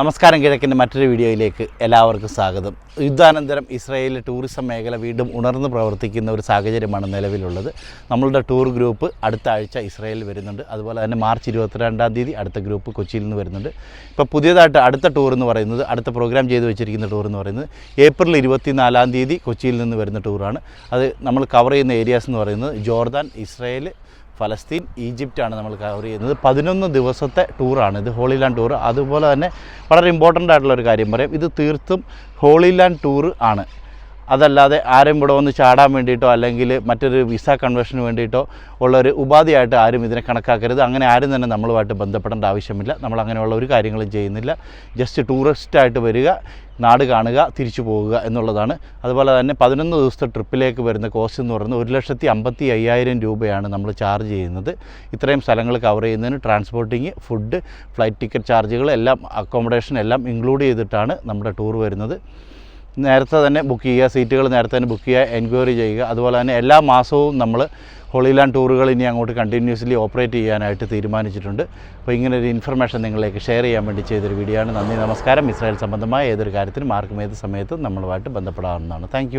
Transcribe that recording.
നമസ്കാരം കിഴക്കിന്റെ മറ്റൊരു വീഡിയോയിലേക്ക് എല്ലാവർക്കും സ്വാഗതം. യുദ്ധാനന്തരം ഇസ്രായേലിലെ ടൂറിസം മേഖല വീണ്ടും ഉണർന്ന് പ്രവർത്തിക്കുന്ന ഒരു സാഹചര്യമാണ് നിലവിലുള്ളത്. നമ്മളുടെ ടൂർ ഗ്രൂപ്പ് അടുത്ത ആഴ്ച ഇസ്രായേലിൽ വരുന്നുണ്ട്. അതുപോലെ തന്നെ മാർച്ച് ഇരുപത്തിരണ്ടാം തീയതി അടുത്ത ഗ്രൂപ്പ് കൊച്ചിയിൽ നിന്ന് വരുന്നുണ്ട്. ഇപ്പോൾ പുതിയതായിട്ട് അടുത്ത ടൂർ എന്ന് പറയുന്നത് അടുത്ത പ്രോഗ്രാം ചെയ്തു വെച്ചിരിക്കുന്ന ടൂർ എന്ന് പറയുന്നത് ഏപ്രിൽ ഇരുപത്തിനാലാം തീയതി കൊച്ചിയിൽ നിന്ന് വരുന്ന ടൂറാണ്. അത് നമ്മൾ കവർ ചെയ്യുന്ന ഏരിയാസ് എന്ന് പറയുന്നത് ജോർദാൻ ഇസ്രായേൽ ഫലസ്തീൻ ഈജിപ്റ്റാണ് നമ്മൾ കവർ ചെയ്യുന്നത്. പതിനൊന്ന് ദിവസത്തെ ടൂറാണ്. ഇത് ഹോളി ലാൻഡ് ടൂർ അതുപോലെ തന്നെ വളരെ ഇമ്പോർട്ടന്റ് ആയിട്ടുള്ള ഒരു കാര്യം പറയാം. ഇത് തീർത്തും ഹോളി ലാൻഡ് ടൂർ ആണ്. അതല്ലാതെ ആരും ഇവിടെ വന്ന് ചാടാൻ വേണ്ടിയിട്ടോ അല്ലെങ്കിൽ മറ്റൊരു വിസ കൺവേർഷന് വേണ്ടിയിട്ടോ ഉള്ള ഒരു ഉപാധിയായിട്ട് ആരും ഇതിനെ കണക്കാക്കരുത്. അങ്ങനെ ആരും തന്നെ നമ്മളുമായിട്ട് ബന്ധപ്പെടേണ്ട ആവശ്യമില്ല. നമ്മൾ അങ്ങനെയുള്ള ഒരു കാര്യങ്ങളും ചെയ്യുന്നില്ല. ജസ്റ്റ് ടൂറിസ്റ്റായിട്ട് വരിക നാട് കാണുക തിരിച്ചു പോകുക എന്നുള്ളതാണ്. അതുപോലെ തന്നെ പതിനൊന്ന് ദിവസത്തെ ട്രിപ്പിലേക്ക് വരുന്ന കോസ്റ്റ് എന്ന് പറയുന്നത് ഒരു ലക്ഷത്തി അമ്പത്തി അയ്യായിരം രൂപയാണ് നമ്മൾ ചാർജ് ചെയ്യുന്നത്. ഇത്രയും സ്ഥലങ്ങൾ കവർ ചെയ്യുന്നതിന് ട്രാൻസ്പോർട്ടിങ് ഫുഡ് ഫ്ലൈറ്റ് ടിക്കറ്റ് ചാർജുകൾ എല്ലാം അക്കോമഡേഷൻ എല്ലാം ഇൻക്ലൂഡ് ചെയ്തിട്ടാണ് നമ്മുടെ ടൂർ വരുന്നത്. നേരത്തെ തന്നെ ബുക്ക് ചെയ്യുക സീറ്റുകൾ നേരത്തെ തന്നെ ബുക്ക് ചെയ്യുക എൻക്വയറി ചെയ്യുക. അതുപോലെ തന്നെ എല്ലാ മാസവും നമ്മൾ ഹോളിലാൻഡ് ടൂറുകൾ ഇനി അങ്ങോട്ട് കണ്ടിന്യൂസ്ലി ഓപ്പറേറ്റ് ചെയ്യാനായിട്ട് തീരുമാനിച്ചിട്ടുണ്ട്. അപ്പോൾ ഇങ്ങനെ ഒരു ഇൻഫർമേഷൻ നിങ്ങളിലേക്ക് ഷെയർ ചെയ്യാൻ വേണ്ടി ചെയ്തൊരു വീഡിയോ ആണ്. നന്ദി നമസ്കാരം. ഇസ്രായേൽ സംബന്ധമായ ഏതൊരു കാര്യത്തിനും ആർക്കും ഏത് സമയത്തും നമ്മളുമായിട്ട് ബന്ധപ്പെടാവുന്നതാണ്. താങ്ക്